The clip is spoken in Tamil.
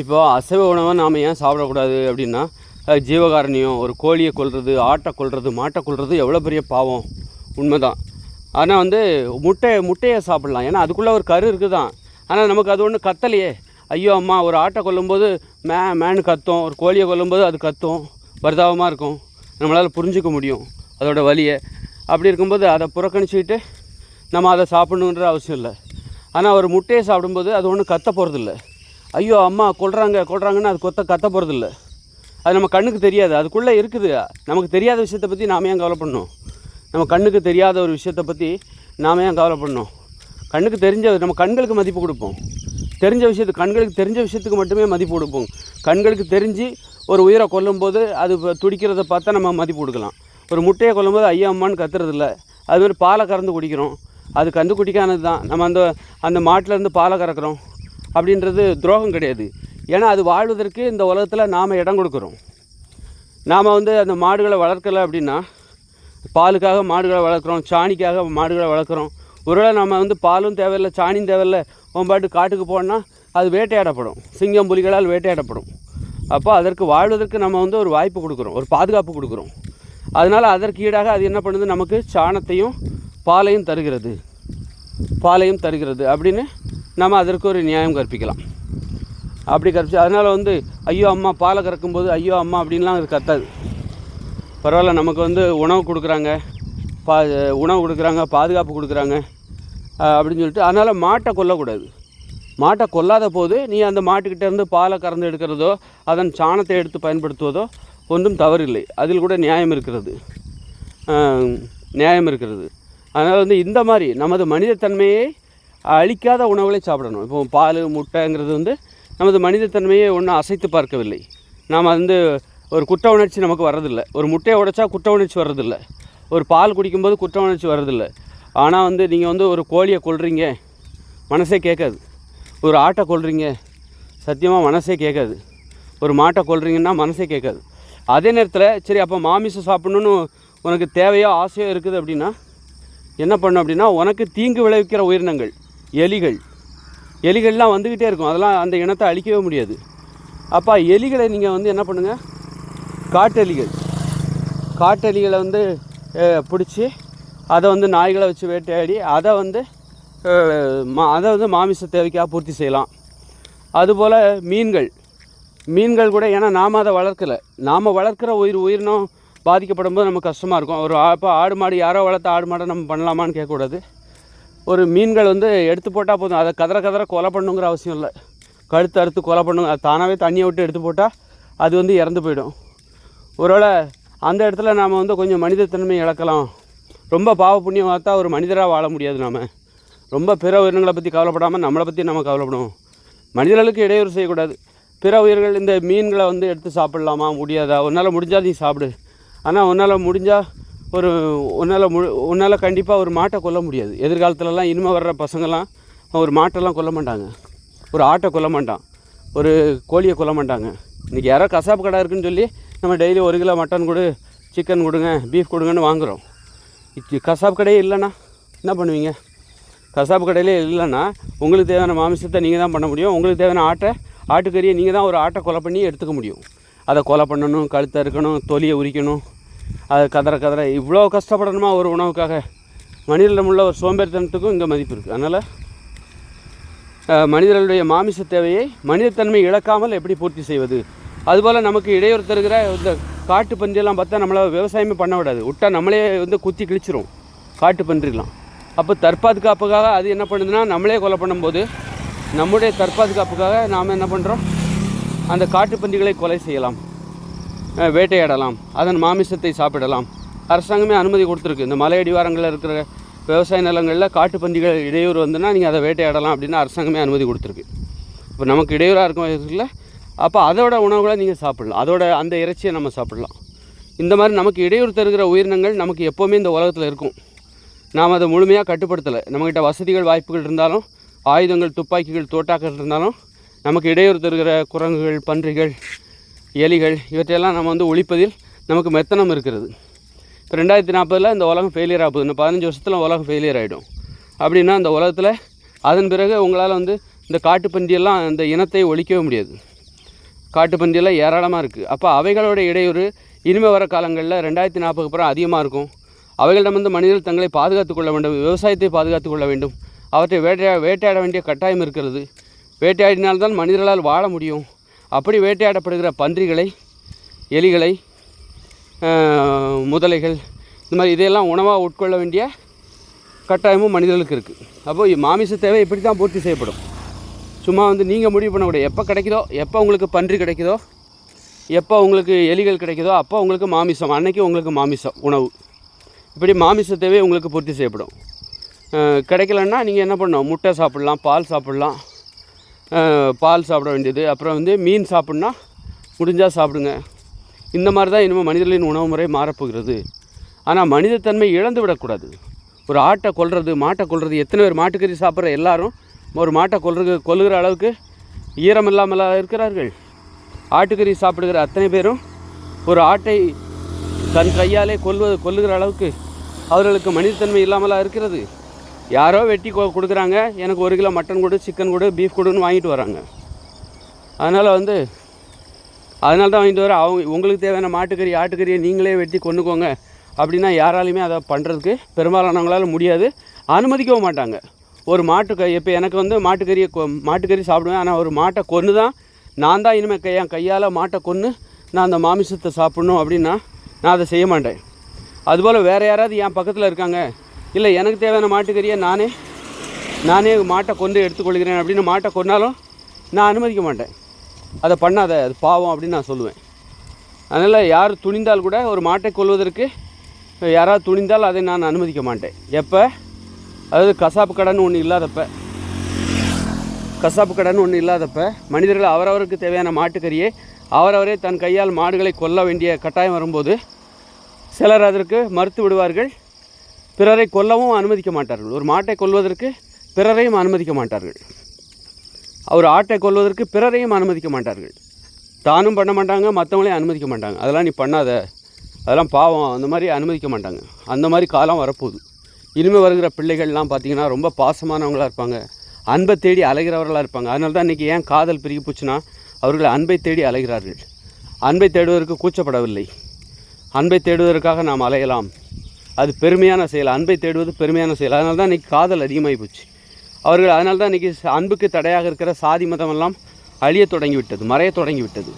இப்போ அசைவ உணவை நாம் ஏன் சாப்பிடக்கூடாது அப்படின்னா ஜீவகாரணியம் ஒரு கோழியை கொள்வது ஆட்டை கொல்றது மாட்டை கொல்றது எவ்வளோ பெரிய பாவம். உண்மைதான். ஆனால் வந்து முட்டை முட்டையை சாப்பிட்லாம். ஏன்னா அதுக்குள்ளே ஒரு கரு இருக்குது தான் ஆனால் நமக்கு அது ஒன்றும் கத்தலையே. ஐயோ அம்மா ஒரு ஆட்டை கொல்லும்போது மே மேனு கத்தும். ஒரு கோழியை கொல்லும்போது அது கத்தும். பரிதாபமாக இருக்கும். நம்மளால் புரிஞ்சுக்க முடியும் அதோட வலியை அப்படி இருக்கும்போது அதை புறக்கணிச்சுக்கிட்டு நம்ம அதை சாப்பிடணுன்ற அவசியம் இல்லை. ஆனால் ஒரு முட்டையை சாப்பிடும்போது அது ஒன்றும் கத்த போகிறதில்ல ஐயோ அம்மா கொள்கிறாங்க கொள்கிறாங்கன்னு அது கொத்த கத்த போகிறதில்ல அது நம்ம கண்ணுக்கு தெரியாது. அதுக்குள்ளே இருக்குது. நமக்கு தெரியாத விஷயத்தை பற்றி நாம ஏன் கவலைப்படணும்? நம்ம கண்ணுக்கு தெரியாத ஒரு விஷயத்தை பற்றி நாம ஏன் கவலைப்படணும்? கண்ணுக்கு தெரிஞ்ச நம்ம கண்களுக்கு மதிப்பு கொடுப்போம். தெரிஞ்ச விஷயத்துக்கு கண்களுக்கு தெரிஞ்ச விஷயத்துக்கு மட்டுமே மதிப்பு கொடுப்போம். கண்களுக்கு தெரிஞ்சு ஒரு உயிரை கொல்லும்போது அது துடிக்கிறத பார்த்தா நம்ம மதிப்பு கொடுக்கலாம். ஒரு முட்டையை கொல்லும்போது ஐயா அம்மான்னு கத்துறதில்ல. அதுமாதிரி பாலை கறந்து குடிக்கிறோம். அது கந்து குடிக்கானது தான். நம்ம அந்த அந்த மாட்டிலேருந்து பாலை கறக்கிறோம். அப்படின்றது துரோகம் கிடையாது. ஏன்னா அது வாழ்வதற்கு இந்த உலகத்தில் நாம் இடம் கொடுக்குறோம். நாம் வந்து அந்த மாடுகளை வளர்க்கலை அப்படின்னா பாலுக்காக மாடுகளை வளர்க்குறோம் சாணிக்காக மாடுகளை வளர்க்குறோம். ஒருவேளை நம்ம வந்து பாலும் தேவையில்லை சாணியும் தேவையில்லை ஓம்பாட்டு பாட்டு காட்டுக்கு போனால் அது வேட்டையாடப்படும். சிங்கம் புலிகளால் வேட்டையாடப்படும். அப்போ அதற்கு வாழ்வதற்கு நம்ம வந்து ஒரு வாய்ப்பு கொடுக்குறோம் ஒரு பாதுகாப்பு கொடுக்குறோம். அதனால் அதற்கு ஈடாக அது என்ன பண்ணுது? நமக்கு சாணத்தையும் பாலையும் தருகிறது. பாலையும் தருகிறது அப்படின்னு நம்ம அதற்கு ஒரு நியாயம் கற்பிக்கலாம். அப்படி கற்பிச்சு அதனால் வந்து ஐயோ அம்மா பாலை கறக்கும்போது ஐயோ அம்மா அப்படின்லாம் அது கத்தாது. பரவாயில்ல நமக்கு வந்து உணவு கொடுக்குறாங்க பா உணவு கொடுக்குறாங்க பாதுகாப்பு கொடுக்குறாங்க அப்படின்னு சொல்லிட்டு அதனால் மாட்டை கொல்லக்கூடாது. மாட்டை கொல்லாத போது நீ அந்த மாட்டுக்கிட்ட இருந்து பாலை கறந்து எடுக்கிறதோ அதன் சாணத்தை எடுத்து பயன்படுத்துவதோ ஒன்றும் தவறில்லை. அதில் கூட நியாயம் இருக்கிறது. நியாயம் இருக்கிறது. அதனால் வந்து இந்த மாதிரி நமது மனிதத்தன்மையை அழிக்காத உணவுகளை சாப்பிடணும். இப்போ பால் முட்டைங்கிறது வந்து நமது மனிதத்தன்மையை ஒன்றும் அசைத்து பார்க்கவில்லை. நாம் வந்து ஒரு குற்ற உணர்ச்சி நமக்கு வர்றதில்லை. ஒரு முட்டையை உடைச்சா குற்ற உணர்ச்சி வர்றதில்லை. ஒரு பால் குடிக்கும்போது குற்ற உணர்ச்சி வர்றதில்லை. ஆனால் வந்து நீங்கள் வந்து ஒரு கோழியை கொள்றீங்க மனசே கேட்காது. ஒரு ஆட்டை கொள்றீங்க சத்தியமாக மனசே கேட்காது. ஒரு மாட்டை கொள்றீங்கன்னா மனசே கேட்காது. அதே நேரத்தில் சரி அப்போ மாமிசம் சாப்பிட்ணுன்னு உனக்கு தேவையோ ஆசையோ இருக்குது அப்படின்னா என்ன பண்ணும் அப்படின்னா உனக்கு தீங்கு விளைவிக்கிற உயிரினங்கள். எலிகள். எலிகள்லாம் வந்துக்கிட்டே இருக்கும். அதெல்லாம் அந்த இனத்தை அழிக்கவே முடியாது. அப்போ எலிகளை நீங்கள் வந்து என்ன பண்ணுங்கள் காட்டெலிகள். காட்டெலிகளை வந்து பிடிச்சி அதை வந்து நாய்களை வச்சு வேட்டையாடி அதை வந்து மா அதை வந்து மாமிச தேவைக்காக பூர்த்தி செய்யலாம். அதுபோல் மீன்கள். மீன்கள் கூட ஏன்னா நாம் அதை வளர்க்கலை. நாம் வளர்க்குற உயிர் உயிரினம் பாதிக்கப்படும் போது நமக்கு கஷ்டமாக இருக்கும். ஒரு இப்போ ஆடு மாடு யாரோ வளர்த்த ஆடு மாடை நம்ம பண்ணலாமான்னு கேட்கக்கூடாது. ஒரு மீன்கள் வந்து எடுத்து போட்டால் போதும். அதை கதற கதற கொலை பண்ணுங்கிற அவசியம் இல்லை. கழுத்து அறுத்து கொலை பண்ணுங்க. அது தானாகவே தண்ணியை விட்டு எடுத்து போட்டால் அது வந்து இறந்து போயிடும். ஒருவேளை அந்த இடத்துல நாம் வந்து கொஞ்சம் மனிதத்தன்மை இழக்கலாம். ரொம்ப பாவ புண்ணியம் பார்த்தா ஒரு மனிதராக வாழ முடியாது நாம். ரொம்ப பிற உயிரினங்களை பற்றி கவலைப்படாமல் நம்மளை பற்றி நம்ம கவலைப்படும் மனிதர்களுக்கு இடையூறு செய்யக்கூடாது. பிற உயிர்கள் இந்த மீன்களை வந்து எடுத்து சாப்பிடலாமா? முடியாதா? உன்னால் முடிஞ்சால் நீ சாப்பிடு. ஆனால் உன்னால் முடிஞ்சால் ஒரு உன்னால் மு உன்னால் கண்டிப்பாக ஒரு மாட்டை கொல்ல முடியாது. எதிர்காலத்துலலாம் இனிமே வர்ற பசங்கள்லாம் ஒரு மாட்டெல்லாம் கொல்ல மாட்டாங்க. ஒரு ஆட்டை கொல்ல மாட்டான். ஒரு கோழியை கொல்ல மாட்டாங்க. இன்றைக்கி யாரோ கசாப்பு கடை இருக்குன்னு சொல்லி நம்ம டெய்லி ஒரு கிலோ மட்டன் கொடு சிக்கன் கொடுங்க பீஃப் கொடுங்கன்னு வாங்குகிறோம் கசாப்பு கடையே இல்லைன்னா என்ன பண்ணுவீங்க? கசாப்பு கடையிலே இல்லைன்னா உங்களுக்கு தேவையான மாமிசத்தை நீங்கள் தான் பண்ண முடியும். உங்களுக்கு தேவையான ஆட்டை ஆட்டுக்கறியை நீங்கள் தான் ஒரு ஆட்டை கொலை பண்ணி எடுத்துக்க முடியும். அதை கொலை பண்ணணும் கழுத்தை இருக்கணும் தொலியை உரிக்கணும். அது கதற கதற இவ்வளோ கஷ்டப்படணுமா ஒரு உணவுக்காக? மனிதனிடம் உள்ள ஒரு சோம்பேறித்தனத்துக்கும் இங்கே மதிப்பு இருக்குது அதனால் மனிதர்களுடைய மாமிச தேவையை மனிதத்தன்மை இழக்காமல் எப்படி பூர்த்தி செய்வது? அதுபோல் நமக்கு இடையூறு தருகிற இந்த காட்டு பன்றியெல்லாம் பார்த்தா நம்மளை விவசாயமே பண்ண விடாது. விட்டா நம்மளே வந்து குத்தி கிழிச்சிரும். காட்டு பன்றிலாம். அப்போ தற்பாதுகாப்புக்காக அது என்ன பண்ணுதுன்னா நம்மளே கொலை பண்ணும்போது நம்முடைய தற்பாதுகாப்புக்காக நாம் என்ன பண்ணுறோம் அந்த காட்டு பன்றிகளை கொலை செய்யலாம். வேட்டையாடலாம். அதன் மாமிசத்தை சாப்பிடலாம். அரசாங்கமே அனுமதி கொடுத்துருக்கு. இந்த மலை அடிவாரங்களில் இருக்கிற விவசாய நிலங்களில் காட்டு இடையூறு வந்துன்னா நீங்கள் அதை வேட்டையாடலாம் அப்படின்னு அரசாங்கமே அனுமதி கொடுத்துருக்கு. இப்போ நமக்கு இடையூறாக இருக்கும் இருக்குல்ல அப்போ அதோட உணவுகளை நீங்கள் சாப்பிடலாம். அதோட அந்த இறைச்சியை நம்ம சாப்பிடலாம். இந்த மாதிரி நமக்கு இடையூறு தருகிற உயிரினங்கள் நமக்கு எப்போவுமே இந்த உலகத்தில் இருக்கும். நாம் அதை முழுமையாக கட்டுப்படுத்தலை. நம்மக்கிட்ட வசதிகள் வாய்ப்புகள் இருந்தாலும் ஆயுதங்கள் துப்பாக்கிகள் தோட்டாக்கள் இருந்தாலும் நமக்கு இடையூறு தருகிற குரங்குகள் பன்றிகள் எலிகள் இவற்றையெல்லாம் நம்ம வந்து ஒழிப்பதில் நமக்கு மெத்தனம் இருக்கிறது. இப்போ ரெண்டாயிரத்தி நாற்பதில் இந்த உலகம் ஃபெயிலியர் ஆகுது இன்னும் பதினஞ்சு வருஷத்தில் உலகம் ஃபெயிலியர் ஆகிடும் அப்படின்னா இந்த உலகத்தில் அதன் பிறகு உங்களால் வந்து இந்த காட்டுப்பன்றியெல்லாம் இந்த இனத்தை ஒழிக்கவே முடியாது. காட்டுப்பன்றியெல்லாம் ஏராளமாக இருக்குது அப்போ அவைகளோட இடையூறு இனிமேல் வர காலங்களில் ரெண்டாயிரத்தி நாற்பதுக்கு அப்புறம் அதிகமாக இருக்கும். அவைகளிடம் வந்து மனிதர்கள் தங்களை பாதுகாத்துக் கொள்ள வேண்டும் விவசாயத்தை பாதுகாத்துக் கொள்ள வேண்டும். அவற்றை வேட்டையா வேட்டையாட வேண்டிய கட்டாயம் இருக்கிறது. வேட்டையாடினால்தான் மனிதர்களால் வாழ முடியும். அப்படி வேட்டையாடப்படுகிற பன்றிகளை எலிகளை முதலைகள் இந்த மாதிரி இதையெல்லாம் உணவாக உட்கொள்ள வேண்டிய கட்டாயமும் மனிதர்களுக்கு இருக்குது அப்போது மாமிச தேவை இப்படி தான் பூர்த்தி செய்யப்படும். சும்மா வந்து நீங்கள் முடிவு பண்ணக்கூடிய எப்போ கிடைக்குதோ எப்போ உங்களுக்கு பன்றி கிடைக்குதோ எப்போ உங்களுக்கு எலிகள் கிடைக்குதோ அப்போ உங்களுக்கு மாமிசம் அன்னைக்கு உங்களுக்கு மாமிசம் உணவு. இப்படி மாமிச தேவை உங்களுக்கு பூர்த்தி செய்யப்படும். கிடைக்கலன்னா நீங்கள் என்ன பண்ணணும்? முட்டை சாப்பிட்லாம் பால் சாப்பிட்லாம். பால் சாப்பிட வேண்டியது. அப்புறம் வந்து மீன் சாப்பிட்னா முடிஞ்சால் சாப்பிடுங்க. இந்த மாதிரி தான் இனிமேல் மனிதர்களின் உணவு முறை மாறப்போகிறது. ஆனால் மனிதத்தன்மை இழந்து விடக்கூடாது. ஒரு ஆட்டை கொல்றது மாட்டை கொல்றது எத்தனை பேர் மாட்டுக்கறி சாப்பிட்ற எல்லாரும் ஒரு மாட்டை கொல்றது கொல்லுகிற அளவுக்கு ஈரம் இல்லாமல் இருக்கிறார்கள் ஆட்டுக்கறி சாப்பிடுகிற அத்தனை பேரும் ஒரு ஆட்டை தன் கையாலே கொல்வது கொல்லுகிற அளவுக்கு அவர்களுக்கு மனிதத்தன்மை இல்லாமலா இருக்கிறது. யாரோ வெட்டி கொ கொடுக்குறாங்க. எனக்கு ஒரு கிலோ மட்டன் கொடு சிக்கன் கொடு பீஃப் கொடுன்னு வாங்கிட்டு வராங்க. அதனால் வந்து அதனால தான் வாங்கிட்டு வர. அவங்க உங்களுக்கு தேவையான மாட்டுக்கறி ஆட்டுக்கறியை நீங்களே வெட்டி கொண்டுக்கோங்க. அப்படின்னா யாராலையுமே அதை பண்ணுறதுக்கு பெரும்பாலானவங்களால முடியாது. அனுமதிக்கவும் மாட்டாங்க. ஒரு மாட்டு இப்போ எனக்கு வந்து மாட்டுக்கறியை கொ மாட்டுக்கறி சாப்பிடுவேன். ஆனால் ஒரு மாட்டை கொன்று தான். நான் தான் இனிமேல் கை என் கையால் மாட்டை கொன்று நான் அந்த மாமிசத்தை சாப்பிட்ணும் அப்படின்னா நான் அதை செய்ய மாட்டேன். அதுபோல் வேறு யாராவது என் பக்கத்தில் இருக்காங்க. இல்லை எனக்கு தேவையான மாட்டுக்கறியை நானே நானே மாட்டை கொண்டு எடுத்துக்கொள்கிறேன் அப்படின்னு மாட்டை கொன்னாலும் நான் அனுமதிக்க மாட்டேன். அதை பண்ணாத அது பாவம் அப்படின்னு நான் சொல்லுவேன். அதனால் யார் துணிந்தால் கூட ஒரு மாட்டை கொல்வதற்கு யாராவது துணிந்தால் அதை நான் அனுமதிக்க மாட்டேன். எப்போ? அதாவது கசாப்பு கடன் ஒன்று இல்லாதப்ப. கசாப்பு கடன் ஒன்று இல்லாதப்ப மனிதர்கள் அவரவருக்கு தேவையான மாட்டுக்கறியை அவரவரே தன் கையால் மாடுகளை கொல்ல வேண்டிய கட்டாயம் வரும்போது சிலர் அதற்கு மறுத்து விடுவார்கள். பிறரை கொல்லவும் அனுமதிக்க மாட்டார்கள். ஒரு மாட்டை கொல்வதற்கு பிறரையும் அனுமதிக்க மாட்டார்கள். ஒரு ஆட்டை கொல்வதற்கு பிறரையும் அனுமதிக்க மாட்டார்கள். தானும் பண்ண மாட்டாங்க மற்றவங்களையும் அனுமதிக்க மாட்டாங்க. அதெல்லாம் நீ பண்ணாத. அதெல்லாம் பாவம். அந்த மாதிரி அனுமதிக்க மாட்டாங்க. அந்த மாதிரி காலம் வரப்போகுது. இனிமேல் வருகிற பிள்ளைகள்லாம் பார்த்தீங்கன்னா ரொம்ப பாசமானவங்களாக இருப்பாங்க. அன்பை தேடி அலைகிறவர்களாக இருப்பாங்க. அதனால தான் இன்றைக்கி ஏன் காதல் பிரிக்கி போச்சுன்னா அவர்கள் அன்பை தேடி அலைகிறார்கள். அன்பை தேடுவதற்கு கூச்சப்படவில்லை. அன்பை தேடுவதற்காக நாம் அலையலாம். அது பெருமையான செயல். அன்பை தேடுவது பெருமையான செயல். அதனால தான் இன்றைக்கி காதல் அதிகமாகி போச்சு. அவர்கள் அதனால தான் இன்றைக்கி அன்புக்கு தடையாக இருக்கிற சாதி மதமெல்லாம் அழிய தொடங்கிவிட்டது மறைய தொடங்கிவிட்டது.